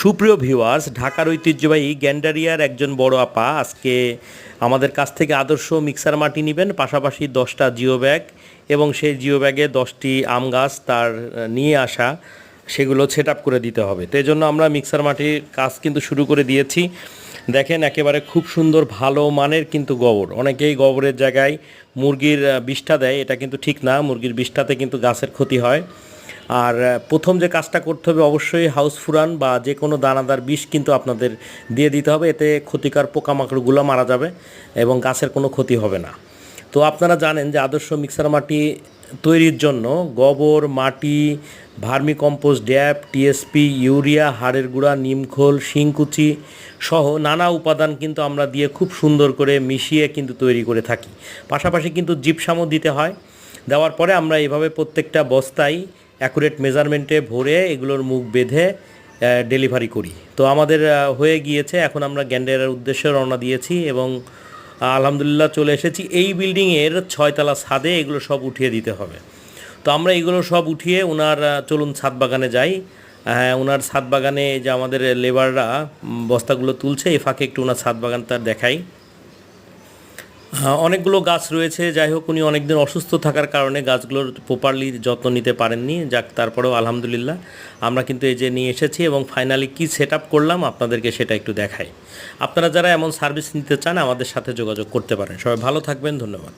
সুপ্রিয় ভিউয়ার্স, ঢাকার ঐতিহ্যবাহী গ্যান্ডারিয়ার একজন বড় আপা আজকে আমাদের কাছ থেকে আদর্শ মিক্সার মাটি নেবেন, পাশাপাশি দশটা জিও ব্যাগ এবং সেই জিও ব্যাগে দশটি আম গাছ তার নিয়ে আসা সেগুলো সেট আপ করে দিতে হবে। তো জন্য আমরা মিক্সার মাটির কাজ কিন্তু শুরু করে দিয়েছি। দেখেন একেবারে খুব সুন্দর, ভালো মানের কিন্তু গোবর। অনেকেই গোবরের জায়গায় মুরগির বিষ্ঠা দেয়, এটা কিন্তু ঠিক না। মুরগির বিষ্ঠাতে কিন্তু গাছের ক্ষতি হয়। আর প্রথম যে কাজটা করতে হবে অবশ্যই হাউস ফুরান বা যে কোনো দানাদার বিষ কিন্তু আপনাদের দিয়ে দিতে হবে। এতে ক্ষতিকর পোকামাকড়গুলো মারা যাবে এবং গাছের কোনো ক্ষতি হবে না। তো আপনারা জানেন যে আদর্শ মিক্সার মাটি তৈরির জন্য গোবর, মাটি vermicompost DAP TSP, urea, হাড়ের গুঁড়া নিমখোল শিংকুচি সহ নানা উপাদান কিন্তু আমরা দিয়ে খুব সুন্দর করে মিশিয়ে কিন্তু তৈরি করে থাকি। পাশাপাশি কিন্তু জিপসামও দিতে হয়। দেওয়ার পরে আমরা এভাবে প্রত্যেকটা বস্তায় অ্যাকুরেট মেজারমেন্টে ভরে এগুলোর মুখ বেঁধে ডেলিভারি করি। তো আমাদের হয়ে গিয়েছে, এখন আমরা গ্যান্ডেরার উদ্দেশ্যে রওনা দিয়েছি এবং আলহামদুলিল্লাহ চলে এসেছি। এই বিল্ডিংয়ের ছয়তলা ছাদে এগুলো সব উঠিয়ে দিতে হবে। তো আমরা এগুলো সব উঠিয়ে ওনার চলুন ছাদ বাগানে যাই। হ্যাঁ ওনার ছাদ বাগানে যে আমাদের লেবাররা বস্তাগুলো তুলছে, এই ফাঁকে একটু ওনার ছাদ বাগান তার দেখাই। অনেকগুলো গাছ রয়েছে, যাই হোক উনি অনেকদিন অসুস্থ থাকার কারণে গাছগুলোর প্রপারলি যত্ন নিতে পারেননি। যাক, তারপরেও আলহামদুলিল্লাহ আমরা কিন্তু এই যে নিয়ে এসেছি এবং ফাইনালি কি সেট করলাম আপনাদেরকে সেটা একটু দেখাই। আপনারা যারা এমন সার্ভিস নিতে চান আমাদের সাথে যোগাযোগ করতে পারেন। সবাই ভালো থাকবেন, ধন্যবাদ।